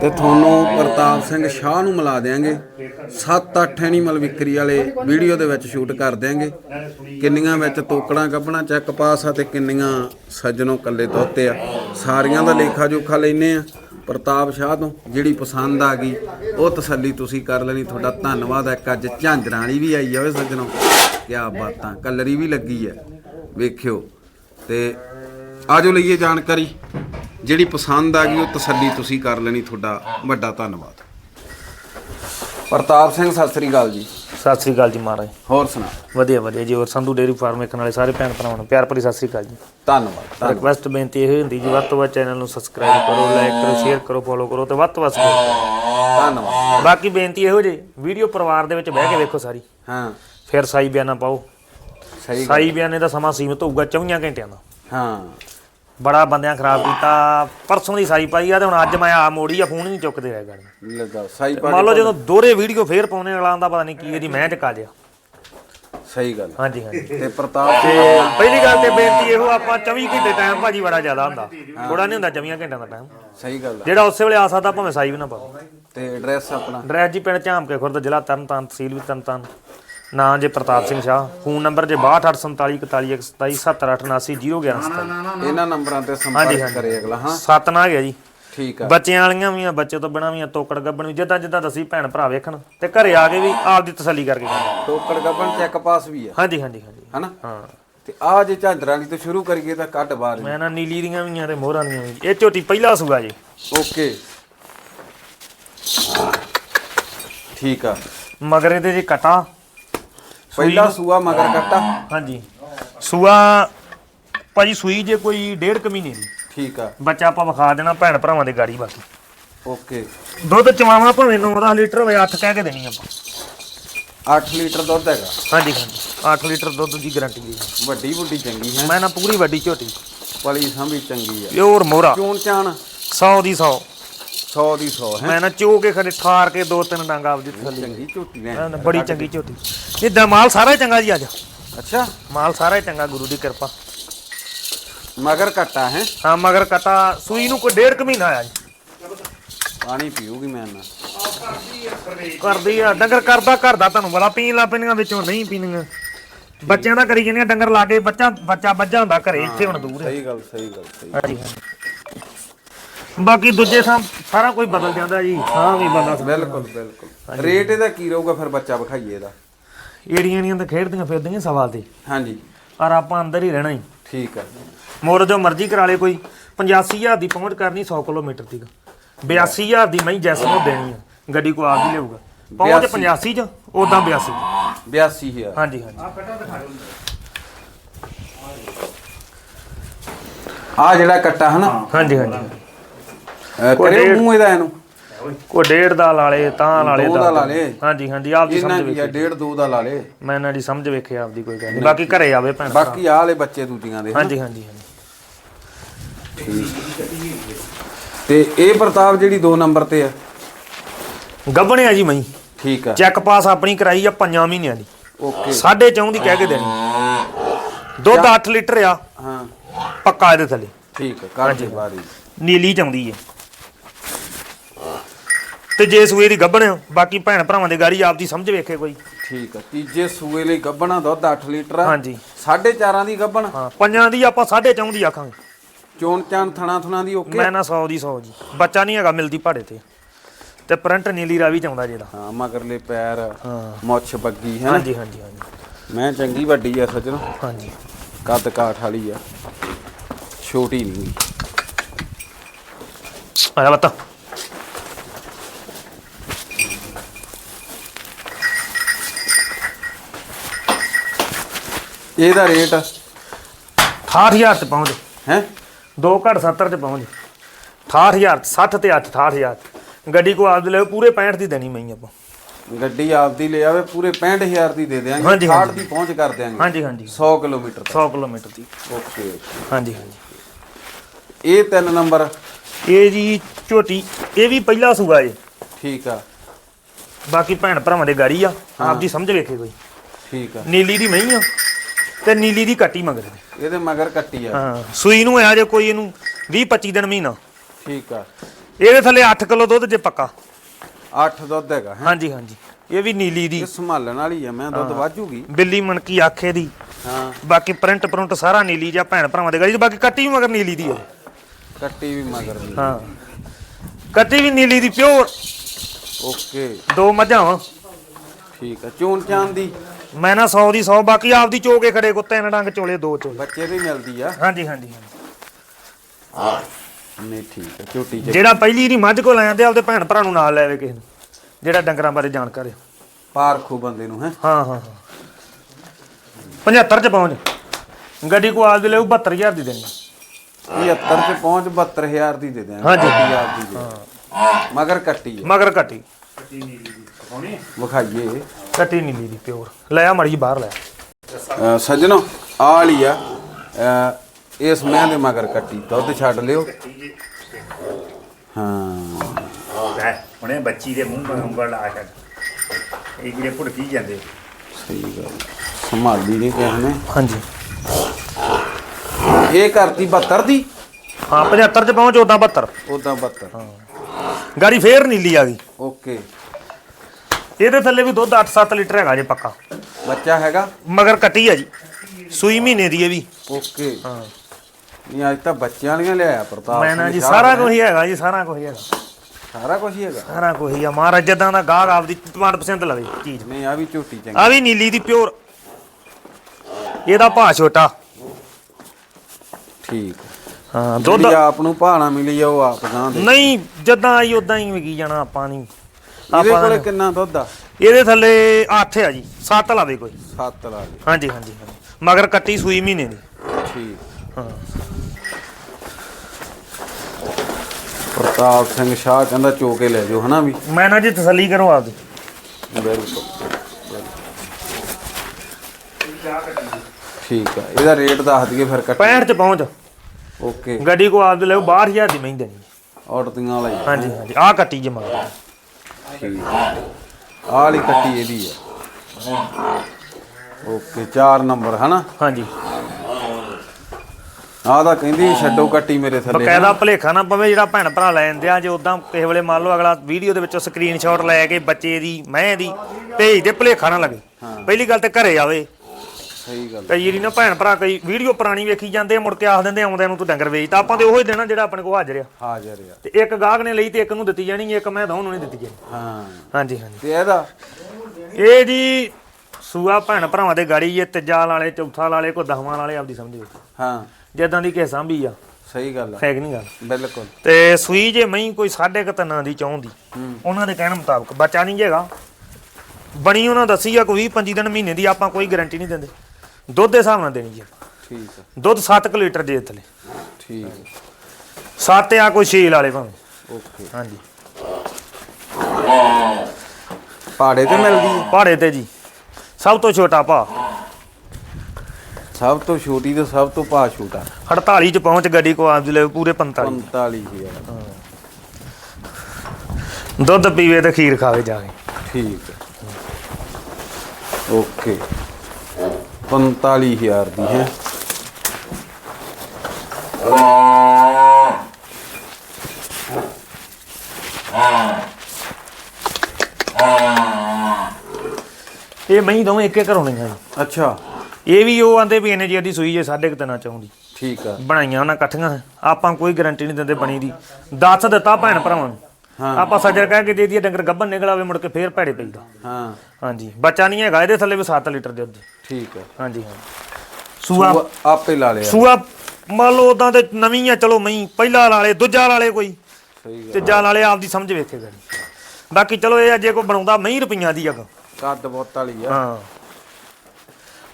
ਤੇ ਤੁਹਾਨੂੰ ਪ੍ਰਤਾਪ ਸਿੰਘ ਸ਼ਾਹ ਨੂੰ ਮਿਲਾ ਦੇਾਂਗੇ 7-8 ਐਨੀਮਲ ਵਿਕਰੀ ਵਾਲੇ ਵੀਡੀਓ ਦੇ ਵਿੱਚ ਸ਼ੂਟ ਕਰ ਦੇਾਂਗੇ ਕਿੰਨੀਆਂ ਵਿੱਚ ਤੋਕੜਾਂ ਕੱਢਣਾ ਚੈੱਕ ਪਾਸ ਆ ਤੇ ਕਿੰਨੀਆਂ ਸੱਜਣੋਂ ਕੱਲੇ ਤੋਤੇ ਆ। ਸਾਰੀਆਂ ਦਾ ਲੇਖਾ ਜੋਖਾ ਲੈਨੇ ਆ। ਪ੍ਰਤਾਪ ਸ਼ਾਹ ਤੋਂ ਜਿਹੜੀ ਪਸੰਦ ਆ ਗਈ, ਉਹ ਤਸੱਲੀ ਤੁਸੀਂ ਕਰ ਲੈਣੀ। ਤੁਹਾਡਾ ਧੰਨਵਾਦ ਹੈ। ਇੱਕ ਅੱਜ ਝਾਂਜਰਾਂ ਵਾਲੀ ਵੀ ਆਈ ਆ ਜਾਵੇ ਸੱਜਣੋਂ। ਕੀ ਬਾਤਾਂ, ਕਲਰੀ ਵੀ ਲੱਗੀ ਹੈ ਵੇਖਿਓ। ਤੇ ਆਜੋ ਲਈਏ ਜਾਣਕਾਰੀ। ਜਿਹੜੀ ਪਸੰਦ ਆ ਗਈ ਉਹ ਤਸੱਲੀ ਤੁਸੀਂ ਕਰ ਲੈਣੀ। ਤੁਹਾਡਾ ਵੱਡਾ ਧੰਨਵਾਦ। ਪ੍ਰਤਾਪ ਸਿੰਘ ਸਤਿ ਸ੍ਰੀ ਅਕਾਲ ਜੀ। ਸਤਿ ਸ੍ਰੀ ਅਕਾਲ ਜੀ ਮਹਾਰਾਜ। ਹੋਰ ਸੁਣਾ। ਵਧੀਆ ਵਧੀਆ ਜੀ ਹੋਰ ਸੰਧੂ ਡੇਰੀ ਫਾਰਮ ਵੇਖਣ ਵਾਲੇ ਸਾਰੇ ਭੈਣ ਭਰਾਵਾਂ ਨੂੰ ਪਿਆਰ ਭਰੀ ਸਤਿ ਸ੍ਰੀ ਅਕਾਲ ਜੀ। ਧੰਨਵਾਦ ਧੰਨਵਾਦ। ਰਿਕਵੈਸਟ ਬੇਨਤੀ ਇਹ ਹੁੰਦੀ ਜੀ ਵੱਧ ਤੋਂ ਵੱਧ ਚੈਨਲ ਨੂੰ ਸਬਸਕ੍ਰਾਈਬ ਕਰੋ ਲਾਈਕ ਕਰੋ ਸ਼ੇਅਰ ਕਰੋ ਫੋਲੋ ਕਰੋ ਤੇ ਵੱਧ ਤੋਂ ਵੱਧ support ਕਰੋ। ਧੰਨਵਾਦ। ਬਾਕੀ ਬੇਨਤੀ ਇਹੋ ਜੀ ਵੀਡੀਓ ਪਰਿਵਾਰ ਦੇ ਵਿੱਚ ਬਹਿ ਕੇ ਵੇਖੋ ਸਾਰੀ। ਹਾਂ। ਫਿਰ ਸਾਈ ਬਿਆਨਾ ਪਾਓ। ਸਹੀ ਗੱਲ। ਸਾਈ ਬਿਆਨੇ ਦਾ ਸਮਾਂ ਸੀਮਤ ਹੋਊਗਾ 24 ਘੰਟਿਆਂ ਦਾ। ਹਾਂ। ਬੜਾ ਬੰਦਿਆਂ ਖਰਾਬ ਕੀਤਾ। ਪਰਸੋਂ ਦੀ ਸਾਈ ਪਾਈ ਆ ਤੇ ਹੁਣ ਅੱਜ ਮੈਂ ਆ ਮੋੜੀ ਆ ਫੋਨ ਨਹੀਂ ਚੁੱਕਦੇ ਹੈਗਾ ਲੱਗਾ ਸਹੀ ਪਾ ਮੰਨ ਲਓ ਜਦੋਂ ਦੋਹਰੇ ਵੀਡੀਓ ਫੇਰ ਪਾਉਣੇ ਅਗਲਾ ਆਂਦਾ ਪਤਾ ਨਹੀਂ ਕੀ ਇਹਦੀ ਮੈਂ ਚਕਾ ਜਿਆ ਸਹੀ ਗੱਲ ਹਾਂਜੀ ਹਾਂਜੀ। ਤੇ ਪ੍ਰਤਾਪ ਤੇ ਪਹਿਲੀ ਗੱਲ ਤੇ ਬੇਨਤੀ ਇਹੋ ਆਪਾਂ 24 ਘੰਟੇ ਟਾਈਮ ਭਾਜੀ ਬੜਾ ਜ਼ਿਆਦਾ ਹੁੰਦਾ। ਥੋੜਾ ਨਹੀਂ ਹੁੰਦਾ 24 ਘੰਟਿਆਂ ਦਾ ਟਾਈਮ ਸਹੀ ਗੱਲ ਆ। ਜਿਹੜਾ ਉਸੇ ਵੇਲੇ ਆ ਸਕਦਾ ਭਾਵੇਂ ਸਾਈ ਵੀ ਨਾ ਪਾਓ ਤੇ ਐਡਰੈਸ ਆਪਣਾ। ਡਰੈਸ ਜੀ ਪਿੰਡ ਝਾਮਕੇ ਖੁਰਦ ਜ਼ਿਲ੍ਹਾ ਤਰਨਤਾਰਨ ਤਹਿਸੀਲ ਵੀ ਤਰਨਤਾਰਨ। ਨਾਂ ਜੇ ਪ੍ਰਤਾਪ ਸਿੰਘ ਸ਼ਾਹ ਫੋਨ ਨੰਬਰ ਜੇ 62844127789011 ਇਹਨਾਂ ਨੰਬਰਾਂ ਤੇ ਸੰਪਰਕ ਕਰੇ ਅਗਲਾ ਹਾਂ। ਸੱਤ ਨਾ ਗਿਆ ਜੀ। ਠੀਕ ਆ। ਬੱਚਿਆਂ ਵਾਲੀਆਂ ਵੀ ਆ ਬੱਚੇ ਤੋਂ ਬਿਨਾਂ ਵੀ ਆ ਤੋਕੜ ਗੱਬਣ ਵੀ ਜਿੱਦਾਂ ਜਿੱਦਾਂ ਦਸੀ ਭੈਣ ਭਰਾ ਵੇਖਣ ਤੇ ਘਰੇ ਆ ਕੇ ਵੀ ਆਪ ਦੀ ਤਸੱਲੀ ਕਰਕੇ ਜਾਣਾ ਟੋਕੜ ਚੈੱਕ ਪਾਸ ਵੀ ਆ। ਹਾਂਜੀ ਹਾਂਜੀ ਹਾਂਜੀ। ਹਨਾ? ਹਾਂ। ਤੇ ਆ ਜੇ ਝਾਂਜਰਾਂ ਦੀ ਤੋਂ ਸ਼ੁਰੂ ਕਰੀਏ ਤਾਂ ਕੱਢ ਬਾਹਰ ਮੈਂ ਨਾ ਨੀਲੀ ਦੀਆਂ ਵੀ ਆ ਤੇ ਮੋਹਰਾਂ ਦੀਆਂ ਵੀ ਇਹ ਝੋਟੀ ਪਹਿਲਾ ਸੂਗਾ ਜੀ। ਓਕੇ। ਠੀਕ ਆ। ਮਗਰ ਇਹਦੇ ਜੀ ਕਟਾ ਪਹਿਲਾ ਸੂਆ ਮਗਰ ਕੱਟਾ। ਹਾਂਜੀ। ਸੂਆ ਭਾਜੀ ਸੂਈ ਜੇ ਕੋਈ ਡੇਢ ਕੁ ਮਹੀਨੇ ਦੀ। ਠੀਕ ਆ। ਬੱਚਾ ਆਪਾਂ ਵਿਖਾ ਦੇਣਾ ਭੈਣ ਭਰਾਵਾਂ ਦੇ ਗਾੜੀ ਬਾਕੀ। ਓਕੇ। ਦੁੱਧ ਚਵਾਵਾ ਭਾਵੇਂ 9 ਲੀਟਰ ਹੋਵੇ 8 ਕਹਿ ਕੇ ਦੇਣੀ ਆਪਾਂ। 8 ਲੀਟਰ ਦੁੱਧ ਹੈਗਾ? ਹਾਂਜੀ ਹਾਂਜੀ। 8 ਲੀਟਰ ਦੁੱਧ ਦੀ ਗਾਰੰਟੀ ਹੈ। ਵੱਡੀ ਵੱਡੀ ਚੰਗੀ ਹੈ। ਮੈਂ ਨਾ ਪੂਰੀ ਵੱਡੀ ਝੋਟੀ। ਪਲੀ ਸਾਂਭੀ ਚੰਗੀ ਆ। ਪਿਓਰ ਮੋਹਰਾ ਚੋਣ ਚਾਣ 100 ਦੀ 100 100 ਦੀ 100 ਹੈ? ਮੈਂ ਨਾ ਚੋ ਕੇ ਖੜੇ ਠਾਰ ਕੇ ਦੋ ਤਿੰਨ ਡਾਂਗਾ ਆਪਦੀ ਥੱਲੇ ਚੰਗੀ ਝੋਟੀ ਨੇ। ਬੜੀ ਚੰਗੀ ਝੋਟੀ। ਇਹ ਮਾਲ ਸਾਰਾ ਹੀ ਚੰਗਾ ਜੀ ਅੱਜ। ਅੱਛਾ। ਮਾਲ ਸਾਰਾ ਹੀ ਚੰਗਾ ਗੁਰੂ ਦੀ ਕਿਰਪਾ। ਮਗਰ ਕੱਟਾ ਹੈ? ਹਾਂ ਮਗਰ ਕਟਾ ਸੂਈ ਨੂੰ ਕੋਈ ਡੇਢ ਕੁ ਮਹੀਨਾ ਆਇਆ ਜੀ। ਪਾਣੀ ਪੀਊਗੀ ਮੈਂ ਨਾ। ਕਰਦੀ ਆ ਡੰਗਰ ਕਰਦਾ ਘਰ ਦਾ ਤੁਹਾਨੂੰ ਬੜਾ ਪੀਣ ਲਾ ਪੈਣੀਆਂ ਵਿੱਚੋਂ ਨਹੀਂ ਪੀਣੀਆਂ। ਬੱਚਿਆਂ ਦਾ ਕਰੀ ਜਾਂਦੇ ਡੰਗਰ ਲਾ ਕੇ ਬੱਚਾ ਬੱਚਾ ਬੱਜਾ ਹੁੰਦਾ ਘਰੇ ਇੱਥੇ ਹੁਣ ਦੂਰ ਹੈ। ਸਹੀ ਗੱਲ ਸਹੀ ਗੱਲ ਸਹੀ ਹਾਂਜੀ ਹਾਂਜੀ। ਬਾਕੀ ਦੂਜੇ ਥਾਂ ਸਾਰਾ ਕੁਝ ਬਦਲ ਜਾਂਦਾ ਜੀ ਹਾਂ ਵੀ ਬੰਦਾ ਬਿਲਕੁਲ ਬਿਲਕੁਲ। ਰੇਟ ਇਹਦਾ ਕੀ ਰਹੂਗਾ ਫਿਰ ਬੱਚਾ ਵਿਖਾਈਏ ਇਹਦਾ? ਏੜੀਆਂ ਦੀਆਂ ਤਾਂ ਖੇਡਦੀਆਂ ਫਿਰਦੀਆਂ ਸਵਾਲ ਤੇ। ਹਾਂਜੀ। ਪਰ ਆਪਾਂ ਅੰਦਰ ਹੀ ਰਹਿਣਾ ਹੀ ਠੀਕ ਆ। ਮੋਰ ਜੋ ਮਰਜ਼ੀ ਕਰਾ ਲੇ ਕੋਈ 85000 ਦੀ ਪਹੁੰਚ ਕਰਨੀ 100 ਕਿਲੋਮੀਟਰ ਦੀ 82000 ਦੀ ਮੈਂ ਜੈਸ ਨੂੰ ਦੇਣੀ ਆ ਗੱਡੀ ਕੋ ਆਪ ਹੀ ਲਿਆਊਗਾ। ਪਹੁੰਚ 85 ਚ ਉਦਾਂ 82 82000 ਹਾਂਜੀ ਹਾਂਜੀ। ਆ ਜਿਹੜਾ ਕੱਟਾ ਹਨਾ। ਹਾਂਜੀ ਹਾਂਜੀ। ਕਰਿਓ ਮੂੰਹ ਇਹਦਾ ਇਹਨੂੰ। ਕੋ ਡੇਢ ਦਾ ਲਾਲੇ ਤਾਂ ਲਾਲੇ ਦੋ ਦਾ। ਹਾਂਜੀ ਹਾਂਜੀ ਆਪ ਦੀ ਇਹਨਾਂ ਸਮਝ ਕੀ ਆ ਡੇਢ ਦੋ ਦਾ ਲਾ ਲੇ। ਮੈਂ ਇਹਨਾਂ ਦੀ ਸਮਝ ਵੇਖਿਆ ਆਪਦੀ ਕੋਈ ਗੱਲ ਨਹੀਂ। ਬਾਕੀ ਘਰੇ ਆਵੇ ਭੈਣ। ਬਾਕੀ ਆਹ ਵਾਲੇ ਬੱਚੇ ਦੂਜੀਆਂ ਦੇ? ਹਾਂਜੀ ਹਾਂਜੀ ਹਾਂਜੀ। ਤੇ ਇਹ ਪ੍ਰਤਾਪ ਜਿਹੜੀ 2 ਨੰਬਰ ਤੇ ਆ। ਗੱਬਣੇ ਆ ਜੀ ਮਈ ਠੀਕ ਆ। ਚੈੱਕ ਪਾਸ ਆਪਣੀ ਕਰਾਈ ਆ ਪੰਜਾਂ ਮਹੀਨਿਆਂ ਦੀ। ਓਕੇ। ਸਾਢੇ ਚੌਂ ਦੀ ਕਹਿ ਕੇ ਦੇਣੀ। ਦੁੱਧ 8 ਲੀਟਰ ਆ। ਹਾਂ। ਪੱਕਾ ਇਹਦੇ ਥੱਲੇ। ਠੀਕ ਆ ਦੇ ਬਾਰੀ ਨੀਲੀ ਚ ਆਉਂਦੀ ਏ। ਤੇ ਜੇ ਸੂਏ ਦੀ ਗੱਬਣ ਆ, ਬਾਕੀ ਭੈਣ ਭਰਾਵਾਂ ਦੇ ਗਾੜੀ ਆਪਦੀ ਸਮਝ ਵੇਖੇ ਕੋਈ। ਠੀਕ ਆ ਤੀਜੇ ਸੂਏ ਲਈ ਗੱਬਣਾ ਦੁੱਧ 8 ਲੀਟਰ ਆ। ਹਾਂਜੀ। ਸਾਢੇ ਚਾਰਾਂ ਦੀ ਗੱਬਣ ਹਾਂ ਪੰਜਾਂ ਦੀ ਆਪਾਂ ਸਾਢੇ ਚੌਂ ਦੀ ਆਖਾਂਗੇ। ਚੋਣ ਚਾਨ ਥਣਾ ਥਣਾ ਦੀ ਓਕੇ ਮੈਂ ਨਾ 100 ਦੀ 100 ਜੀ। ਬੱਚਾ ਨਹੀਂ ਹੈਗਾ ਮਿਲਦੀ ਭਾੜੇ ਤੇ। ਤੇ ਪ੍ਰਿੰਟ ਨੀਲੀ ਰਾਵੀ ਚ ਆਉਂਦਾ ਜਿਹਦਾ। ਹਾਂ ਮਗਰਲੇ ਪੈਰ ਹਾਂ। ਮੁੱਛ ਬੱਗੀ ਹੈ ਹਾਂਜੀ ਹਾਂਜੀ ਹਾਂਜੀ। ਮੈਂ ਚੰਗੀ ਵੱਡੀ ਆ ਸੱਜਣ। ਹਾਂਜੀ। ਕੱਦ ਕਾਠ ਵਾਲੀ ਆ। ਛੋਟੀ ਨਹੀਂ। ਆਇਆ ਬੱਤਾ। ਇਹਦਾ ਰੇਟ 68000 ਤੇ ਪਹੁੰਚ ਹੈ? 2 ਘੜ 70 ਤੇ ਪਹੁੰਚ 68000 60 ਤੇ 8 68000 ਗੱਡੀ ਕੋ ਆਪਦੇ ਲੈ ਪੂਰੇ 65 ਦੀ ਦੇਣੀ ਮੈਂ ਆਪਾਂ। ਗੱਡੀ ਆਪਦੀ ਲੈ ਆਵੇ ਪੂਰੇ 65000 ਦੀ ਦੇ ਹਾਂਜੀ, 60 ਹਾਂਜੀ। ਦੀ ਪਹੁੰਚ ਕਰ ਦਿਆਂਗੇ। ਹਾਂਜੀ ਹਾਂਜੀ। 100 ਕਿਲੋਮੀਟਰ 100 ਕਿਲੋਮੀਟਰ ਦੀ। ਓਕੇ। ਹਾਂਜੀ ਹਾਂਜੀ। ਇਹ ਤਿੰਨ ਨੰਬਰ। ਇਹ ਜੀ ਝੋਟੀ ਇਹ ਵੀ ਪਹਿਲਾ ਸੂਆ ਏ ਠੀਕ ਆ। ਬਾਕੀ ਭੈਣ ਭਰਾਵਾਂ ਦੇ ਗਾੜੀ ਆ ਆਪਦੀ ਸਮਝ ਵੇਖੇ ਕੋਈ। ਠੀਕ ਆ। ਨੀਲੀ ਦੀ ਮਹੀਂ ਆ। ਤੇ ਨੀਲੀ ਦੀ ਕੱਟੀ ਮਗਰ ਨੇ। ਇਹਦੇ ਮਗਰ ਕੱਟੀ ਆ। ਹਾਂ ਸੂਈ ਨੂੰ ਆ ਜੇ ਕੋਈ ਇਹਨੂੰ 20 25 ਦਿਨ ਮਹੀਨਾ। ਠੀਕ ਆ। ਇਹਦੇ ਥੱਲੇ 8 ਕਿਲੋ ਦੁੱਧ ਜੇ ਪੱਕਾ। 8 ਦੁੱਧ ਹੈਗਾ ਹੈ? ਹਾਂਜੀ ਹਾਂਜੀ। ਇਹ ਵੀ ਨੀਲੀ ਦੀ। ਇਹ ਸੰਭਾਲਣ ਵਾਲੀ ਆ ਮੈਂ ਦੁੱਧ ਵਾਜੂਗੀ। ਬਿੱਲੀ ਮਣਕੀ ਆਖੇ ਦੀ। ਹਾਂ। ਬਾਕੀ ਪ੍ਰਿੰਟ ਪ੍ਰਿੰਟ ਸਾਰਾ ਨੀਲੀ ਜਾਂ ਭੈਣ ਭਰਾਵਾਂ ਦੇ ਗਾੜੀ ਤੇ ਬਾਕੀ ਕੱਟੀ ਵੀ ਮਗਰ ਨੀਲੀ ਦੀ ਹੈ ਕੱਟੀ ਵੀ ਮਗਰ ਦੀ ਹਾਂ। ਕੱਟੀ ਵੀ ਨੀਲੀ ਦੀ ਪਿਓਰ। ਓਕੇ। ਦੋ ਮੱਝਾਂ ਵਾ। ਠੀਕ ਆ ਚੋਣ ਚਾਨ ਦੀ ਮੈਂ ਨਾ 100 ਦੀ 100 ਬਾਕੀ ਆਪਦੀ ਚੋਕੇ ਖੜੇ ਕੁੱਤੇ ਨੇ ਡੰਗ ਚੋਲੇ ਦੋ ਚੋਲੇ। ਬੱਚੇ ਦੀ ਮਿਲਦੀ ਆ। ਹਾਂਜੀ ਹਾਂਜੀ ਹਾਂਜੀ। ਨਹੀਂ ਠੀਕ ਆ ਝੋਟੀ ਚ ਜਿਹੜਾ ਪਹਿਲੀ ਦੀ ਮੱਝ ਕੋਲ ਆਇਆ ਤੇ ਆਪਦੇ ਭੈਣ ਭਰਾ ਨੂੰ ਨਾਲ ਲੈ ਆਵੇ ਕਿਸੇ ਨੂੰ ਜਿਹੜਾ ਡੰਗਰਾਂ ਬਾਰੇ ਜਾਣਕਾਰ। ਹੈ ਪਾਰਖੂ ਬੰਦੇ ਨੂੰ ਹੈ? ਹਾਂ ਹਾਂ ਹਾਂ। 75 ਚ ਪਹੁੰਚ। ਗੱਡੀ ਕੋ ਆਲ ਦੇ ਲੈ 72000 ਦੀ ਦੇਣੀ। 75 ਚ ਪਹੁੰਚ 72000 ਦੀ ਦੇ ਦਿਆਂਗੇ ਹਾਂਜੀ। ਆਪਦੀ ਦੇ ਮਗਰ ਕੱਟੀ ਆ। ਮਗਰ ਕੱਟੀ ਵਿਖਾਈਏ। ਕੱਟੀ ਨੀਲੀ ਦੀ ਪਿਓਰ। ਲੈ ਆ ਮੜੀ ਬਾਹਰ ਲੈ। ਅ, ਸੱਜਣੋ ਆ ਵਾਲੀ ਆ। ਅ, ਇਸ ਮੈਂ ਦੇ ਮਗਰ ਕੱਟੀ ਦੁੱਧ ਛੱਡ ਲਿਓ। ਹਾਂ। ਲੈ ਹੁਣੇ ਬੱਚੀ ਦੇ ਮੂੰਹ 'ਤੇ ਉਂਗਲ ਲਾ ਕੇ ਇਹ ਜਿਹੜੇ ਭੁੜਕੀ ਜਾਂਦੇ। ਸਹੀ ਗੱਲ ਸੰਭਾਲੀ ਨਹੀਂ ਕਿਸੇ ਨੇ। ਹਾਂਜੀ। ਇਹ ਕਰਤੀ 72 ਦੀ? ਹਾਂ 75 ਚ ਪਹੁੰਚ ਉਦਾਂ 72 ਉਦਾਂ 72 ਗਾੜੀ ਫੇਰ ਨੀਲੀ ਆ ਗਈ। ਓਕੇ। ਇਹਦੇ ਥੱਲੇ ਵੀ ਦੁੱਧ 8-7 ਲੀਟਰ ਹੈਗਾ ਜੇ ਪੱਕਾ। ਬੱਚਾ ਹੈਗਾ? ਮਗਰ ਕੱਟੀ ਆ ਜੀ। ਸੂਈ ਮਹੀਨੇ ਦੀ ਇਹ ਵੀ। ਓਕੇ। ਹਾਂ। ਨਹੀਂ ਅੱਜ ਤਾਂ ਬੱਚਿਆਂ ਵਾਲੀਆਂ ਲਿਆਇਆ ਪ੍ਰਤਾਪ ਮੈਂ ਨਾ ਜੀ ਸਾਰਾ। ਕੁਝ ਹੈਗਾ ਜੀ ਸਾਰਾ ਕੁਝ ਹੈਗਾ। ਸਾਰਾ ਕੁਝ ਹੈਗਾ? ਸਾਰਾ ਕੁਝ ਹੀ ਆ। ਮਹਾਰਾਜ ਜਦਾਂ ਦਾ ਗਾਹਕ ਆਪਦੀ ਪਸੰਦ ਲਵੇ ਚੀਜ਼। ਨਹੀਂ ਆ ਵੀ ਝੋਟੀ ਚੰਗੀ। ਆ ਵੀ ਨੀਲੀ ਦੀ ਪਿਓਰ। ਇਹਦਾ ਭਾਅ ਛੋਟਾ। ਠੀਕ। ਹਾਂ ਦੁੱਧ ਦੁੱਧ ਆਪ ਨੂੰ ਭਾਣਾ ਮਿਲੀ ਆ ਉਹ ਆਪ ਗਾਂ ਦੇ। ਨਹੀਂ ਜਦਾਂ ਆਈ ਉਦਾਂ ਹੀ ਵਿਕੀ ਜਾਣਾ ਆਪਾਂ ਨਹੀਂ ਇਹਦੇ ਆਪਾਂ ਕੋਲੇ ਕਿੰਨਾ ਦੁੱਧ ਆ? ਇਹਦੇ ਥੱਲੇ 8 ਆ ਜੀ 7 ਲਾਵੇ ਕੋਈ। 7 ਲਾ ਹਾਂਜੀ ਹਾਂਜੀ ਹਾਂਜੀ। ਮਗਰ ਕੱਟੀ ਸੂਈ ਮਹੀਨੇ ਦੀ। ਠੀਕ। ਹਾਂ। ਪ੍ਰਤਾਪ ਸਿੰਘ ਸ਼ਾਹ ਕਹਿੰਦਾ ਚੋਕੇ ਲੈ ਜਾਓ ਹਨਾ ਵੀ? ਮੈਂ ਨਾ ਜੀ ਤਸੱਲੀ ਕਰੋ ਆਪਦੀ। ਬਿਲਕੁਲ। ਠੀਕ ਆ ਇਹਦਾ ਰੇਟ ਦੱਸ ਦਈਏ ਫਿਰ ਕੱਟ। 65 ਚ ਪਹੁੰਚ। ਓਕੇ। ਗੱਡੀ ਕੋ ਆਪਦੇ ਲੈ 12000 ਦੀ ਮਹੀਂ ਦੇਣੀ। ਔਰਤੀਆਂ ਵਾਲਾ ਹੀ ਹਾਂਜੀ ਹਾਂਜੀ। ਆਹ ਕੱਟੀ ਜੇ ਮਗਰ। ਠੀਕ ਆਹ ਵਾਲੀ ਕੱਟੀ ਇਹਦੀ ਆ। ਓਕੇ 4 ਨੰਬਰ ਹਨਾ? ਹਾਂਜੀ। ਤਾਂ ਕਹਿੰਦੀ ਛੱਡੋ ਕੱਟੀ ਮੇਰੇ ਥੱਲੇ ਬਕਾਇਦਾ ਭਲੇਖਾ ਨਾ ਪਵੇ ਜਿਹੜਾ ਭੈਣ ਭਰਾ ਲੈ ਜਾਂਦੇ ਆ ਜੇ ਉਦਾਂ ਕਿਸੇ ਵੇਲੇ ਮੰਨ ਲਓ ਅਗਲਾ ਵੀਡੀਓ ਦੇ ਵਿੱਚੋਂ ਸਕਰੀਨਸ਼ਾਟ ਲੈ ਕੇ ਬੱਚੇ ਦੀ ਮੈਂ ਦੀ ਭੇਜ ਦੇ ਭਲੇਖਾ ਨਾ ਲੱਗੇ। ਪਹਿਲੀ ਗੱਲ ਤੇ ਘਰੇ ਆਵੇ। ਸਹੀ ਗੱਲ ਕਈ ਵਾਰੀ ਨਾ ਭੈਣ ਭਰਾ ਕਈ ਵੀਡੀਓ ਪੁਰਾਣੀ ਵੇਖੀ ਜਾਂਦੇ ਆ ਮੁੜ ਕੇ ਆਖ ਦਿੰਦੇ ਆਉਂਦਿਆਂ ਨੂੰ ਤੂੰ ਡੰਗਰ ਵੇਚਤਾ। ਆਪਾਂ ਤੇ ਉਹੋ ਹੀ ਦੇਣਾ ਜਿਹੜਾ ਆਪਣੇ ਕੋਲ ਹਾਜ਼ਰ ਆ। ਹਾਜ਼ਰ ਆ। ਤੇ ਇੱਕ ਗਾਹਕ ਨੇ ਲਈ ਤੇ ਇੱਕ ਨੂੰ ਦਿੱਤੀ ਜਾਣੀ ਇੱਕ ਮੈਂ ਉਹਨੂੰ ਨਹੀਂ ਦਿੱਤੀ ਜਾਣੀ। ਹਾਂ। ਹਾਂਜੀ ਹਾਂਜੀ। ਤੇ ਇਹਦਾ? ਇਹ ਜੀ ਸੂਆ ਭੈਣ ਭਰਾਵਾਂ ਦੇ ਗਾੜੀ ਇਹ ਤੀਜਾ ਵਾਲੇ ਚੌਥਾ ਵਾਲੇ ਕੋ ਦਸਵਾਂ ਵਾਲੇ ਆਪਦੀ ਸਮਝੋ ਹਾਂ। ਜਿੱਦਾਂ ਦੀ ਕਿਸੇ ਸਾਂਭੀ ਆ। ਸਹੀ ਗੱਲ ਆ। ਹੈ ਕਿ ਨਹੀਂ ਗੱਲ। ਬਿਲਕੁਲ। ਤੇ ਸੂਈ ਜੇ ਮਹੀਂ ਕੋਈ ਸਾਢੇ ਕੁ ਤਿੰਨਾਂ ਦੀ ਚਾਹੁੰਦੀ ਉਹਨਾਂ ਦੇ ਕਹਿਣ ਮੁਤਾਬਕ ਬੱਚਾ ਨਹੀਂ ਜੇਗਾ ਬਣੀ ਉਹਨਾਂ ਦੱਸੀ ਆ ਕੋਈ 25 ਦਿਨ ਮਹੀਨੇ ਦੀ ਆਪਾਂ ਕੋਈ ਗਾਰੰਟੀ ਨਹੀਂ ਦਿੰਦੇ। ਦੁੱਧ ਦੇ ਹਿਸਾਬ ਨਾਲ ਦੇਣੀ ਜੀ। ਠੀਕ ਆ। ਦੁੱਧ 7 ਲੀਟਰ ਦੇ ਥਲੇ ਠੀਕ ਆ। 7 ਆ ਕੋਈ 6 ਵਾਲੇ ਭਾਵੇਂ। ਓਕੇ। ਹਾਂਜੀ। ਪਹਾੜੇ ਤੇ ਮਿਲਦੀ ਹੈ ਪਹਾੜੇ ਤੇ ਜੀ। ਸਭ ਤੋਂ ਛੋਟਾ ਭਾ। ਸਭ ਤੋਂ ਛੋਟੀ ਤੇ ਸਭ ਤੋਂ ਭਾ ਛੋਟਾ? 48 ਚ ਪਹੁੰਚ ਗੱਡੀ ਕੋ ਆਪ ਲੈ ਪੂਰੇ 45 45000 ਦੁੱਧ ਪੀਵੇ ਤੇ ਖੀਰ ਖਾਵੇ ਜਾ ਕੇ। ਠੀਕ ਹੈ ਓਕੇ। 45000 ਦੀ ਹੈ। ਇਹ ਮਹੀਂ ਦੋਵੇਂ ਇੱਕ ਇੱਕ ਹੋਣੀਆਂ ਜੀ। ਅੱਛਾ। ਇਹ ਵੀ ਉਹ ਆਂਦੇ ਵੀ ਇਹਨੇ ਜੀ ਦੀ ਸੂਈ ਜੇ ਸਾਢੇ ਕੁ ਤਿੰਨਾਂ ਚਾਹੁੰਦੀ ਠੀਕ ਆ। ਬਣਾਈਆਂ ਉਹਨਾਂ ਇਕੱਠੀਆਂ। ਆਪਾਂ ਕੋਈ ਗਾਰੰਟੀ ਨਹੀਂ ਦਿੰਦੇ ਬਣੀ ਦੀ। ਦੱਸ ਦਿੱਤਾ ਭੈਣ ਭਰਾਵਾਂ ਨੂੰ। ਆਪਾਂ ਸੱਜਰ ਕਹਿ ਕੇ ਦੇ ਦਈਏ ਡੰਗਰ ਗੱਭਣ ਨਿਕਲ ਆਵੇ ਮੁੜ ਕੇ ਫੇਰ ਭੈੜੇ ਪੈਂਦਾ। ਹਾਂ। ਹਾਂਜੀ ਬੱਚਾ ਨਹੀਂ ਹੈਗਾ ਇਹਦੇ ਥੱਲੇ ਵੀ 7 ਲੀਟਰ ਦੁੱਧ ਠੀਕ ਹੈ। ਹਾਂਜੀ ਹਾਂ। ਸੂਆ ਆਪੇ ਲਾ ਲਿਆ। ਸੂਆ ਮੰਨ ਲਓ ਉਦਾਂ ਤੇ ਨਵੀਂ ਆ ਚਲੋ ਮਈ ਪਹਿਲਾ ਵਾਲੇ ਦੂਜਾ ਵਾਲੇ ਕੋਈ। ਸਹੀ ਗੱਲ ਤੀਜਾ ਵਾਲੇ ਆਪਦੀ ਸਮਝ ਵੇਖੇਗਾ ਬਾਕੀ ਚਲੋ ਇਹ ਆ ਜੇ ਕੋਈ ਬਣਾਉਂਦਾ ਮਈ ਰੁਪਈਆਂ ਦੀ ਅਗ ਕੱਦ ਬਹੁਤ ਵਾਲੀ ਆ। ਹਾਂ।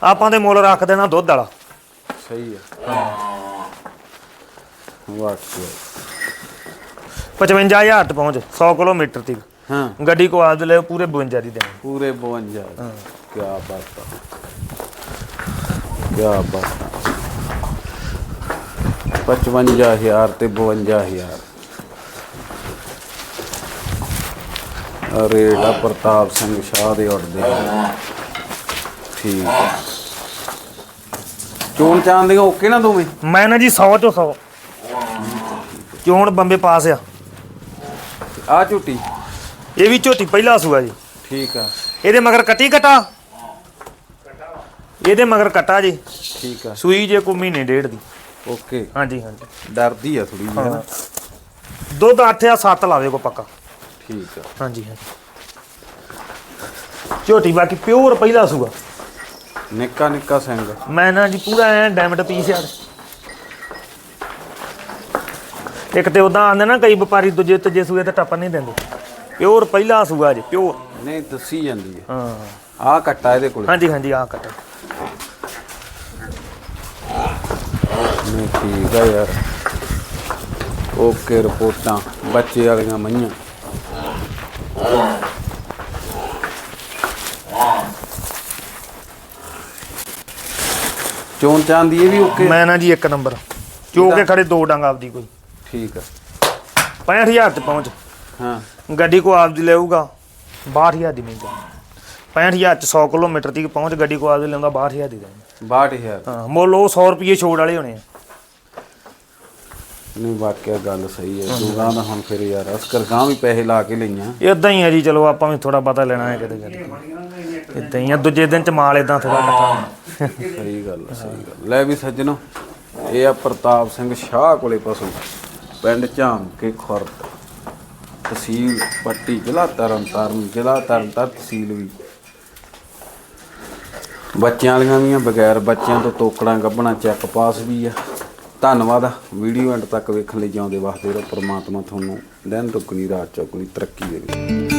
ਆਪਾਂ ਦੇ ਮੁੱਲ ਰੱਖ ਦੇਣਾ ਦੁੱਧ ਵਾਲਾ। ਸਹੀ ਆ। ਵਾਹ। 55000 ਤੇ ਪਹੁੰਚ 100 ਕਿਲੋਮੀਟਰ ਤੱਕ। ਹਾਂ। ਗੱਡੀ ਕੋ ਆਦ ਲੈ ਪੂਰੇ 52 ਦੀ ਦੇਣੀ। ਪੂਰੇ 52 ਹਾਂ। ਕੀ ਬਾਤ ਆ। ਕੀ ਬਾਤ ਆ। 55000 ਤੇ 52000 ਰੇਟ ਆ ਪ੍ਰਤਾਪ ਸਿੰਘ ਸ਼ਾਹ ਦੇ ਉੱਡਦੇ। ਠੀਕ ਚੋਣ ਚਾਂਦ ਦੀਆਂ ਓਕੇ ਨਾ ਦੋਵੇਂ? ਮੈਂ ਨਾ ਜੀ 100 ਚੋਂ 100 ਚੋਣ ਬੰਬੇ ਪਾਸ ਆ। ਆ ਝੂਟੀ। ਇਹ ਵੀ ਝੋਟੀ ਪਹਿਲਾ ਸੂਆ ਜੀ। ਠੀਕ ਆ। ਇਹਦੇ ਮਗਰ ਕੱਟੀ ਕਟਾ? ਇਹਦੇ ਮਗਰ ਕਟਾ ਜੀ। ਠੀਕ ਆ। ਸੂਈ ਜੇ ਕੋ ਮਹੀਨੇ ਡੇਢ ਦੀ। ਓਕੇ। ਹਾਂਜੀ ਹਾਂਜੀ। ਡਰਦੀ ਆ ਥੋੜੀ ਜਿਹੀ ਨਾ? ਦੁੱਧ 8 ਆ 7 ਲਾਵੇ ਕੋ ਪੱਕਾ। ਠੀਕ ਆ। ਹਾਂਜੀ ਹਾਂਜੀ। ਝੋਟੀ ਬਾਕੀ ਪਿਓਰ ਪਹਿਲਾ ਸੂਆ। ਨਿੱਕਾ ਨਿੱਕਾ ਸਿੰਘ ਮੈਂ ਨਾ ਜੀ ਪੂਰਾ ਐ ਡਾਇਮੰਡ ਪੀਸ ਯਾਰ ਇੱਕ ਤੇ ਉਦਾਂ ਆਂਦੇ ਨਾ ਕਈ ਵਪਾਰੀ ਦੂਜੇ ਤੀਜੇ ਸੂਏ ਤੇ ਟੱਪਣ ਨਹੀਂ ਦਿੰਦੇ। ਪਿਓਰ ਪਹਿਲਾ ਸੂਆ ਜੀ ਪਿਓਰ। ਨਹੀਂ ਦੱਸੀ ਜਾਂਦੀ ਹੈ। ਹਾਂ। ਆ ਕੱਟਾ ਇਹਦੇ ਕੋਲ। ਹਾਂਜੀ ਹਾਂਜੀ ਆ ਕੱਟ ਨਹੀਂ ਠੀਕ ਆ ਯਾਰ। ਓਕੇ ਰਿਪੋਰਟਾਂ ਬੱਚੇ ਵਾਲੀਆਂ ਮਈਆਂ ਚੋਣ ਚਾਂਦੀ ਇਹ ਵੀ ਓਕੇ ਮੈਂ ਨਾ ਜੀ ਇੱਕ ਨੰਬਰ। ਚੋ ਕੇ ਖੜੇ ਦੋ ਡੰਗ ਆਪਦੀ ਕੋਈ। ਠੀਕ ਆ। 65000 ਤੇ ਪਹੁੰਚ। ਹਾਂ। ਗੱਡੀ ਕੋ ਆਪਦੀ ਲੈਊਗਾ 62000 ਦੀ ਜਾ 65000 ਚ 100 ਕਿਲੋਮੀਟਰ ਤੱਕ ਪਹੁੰਚ ਗੱਡੀ ਕੋ ਆਪਦੀ ਲੈਂਦਾ 62000 ਦੀ ਦੇਣੀ 62000 ਹਾਂ ਮੁੱਲ ਉਹ 100 ਰੁਪਏ ਛੋੜ ਵਾਲੇ ਹੋਣੇ ਆ। ਨਹੀਂ ਵਾਕਿਆ ਗੱਲ ਸਹੀ ਹੈ। ਦੁਕਾਨ ਦਾ ਹੁਣ ਫਿਰ ਯਾਰ ਅਸਕਰ ਗਾਂ ਵੀ ਪੈਸੇ ਲਾ ਕੇ ਲਈਆਂ। ਇਦਾਂ ਹੀ ਆ ਜੀ ਚਲੋ ਆਪਾਂ ਵੀ ਥੋੜਾ ਪਤਾ ਲੈਣਾ ਹੈ ਕਿਤੇ ਕਿਤੇ। ਇਦਾਂ ਹੀ ਆ ਦੂਜੇ ਦਿਨ ਚ ਮਾਲ ਇਦਾਂ ਥੋੜਾ ਇਕੱਠਾ ਸਹੀ ਗੱਲ ਸਹੀ ਗੱਲ ਲੈ ਵੀ ਸੱਜਣੋ ਇਹ ਆ ਪ੍ਰਤਾਪ ਸਿੰਘ ਸ਼ਾਹ ਕੋਲੇ ਪਸ਼ੂ। ਪਿੰਡ ਝਾਮ ਕੇ ਖੁਰਦ। ਤਹਿਸੀਲ ਪੱਟੀ, ਜ਼ਿਲ੍ਹਾ ਤਰਨਤਾਰਨ ਜ਼ਿਲ੍ਹਾ ਤਰਨਤਾਰਨ ਤਹਿਸੀਲ ਵੀ। ਬੱਚਿਆਂ ਵਾਲੀਆਂ ਵੀ ਆ, ਬਗੈਰ ਬੱਚਿਆਂ ਤੋਂ ਤੋਕੜਾਂ ਗੱਬਣਾ ਚੈੱਕ ਪਾਸ ਵੀ ਆ। ਧੰਨਵਾਦ ਵੀਡੀਓ ਐਂਡ ਤੱਕ ਵੇਖਣ ਲਈ ਜਿਉਂਦੇ ਵਾਸਤੇ ਰਹੋ ਪ੍ਰਮਾਤਮਾ ਤੁਹਾਨੂੰ ਦਿਨ ਦੁੱਗਣੀ, ਰਾਤ ਚੌਗਣੀ ਤਰੱਕੀ ਦੇਵੇ।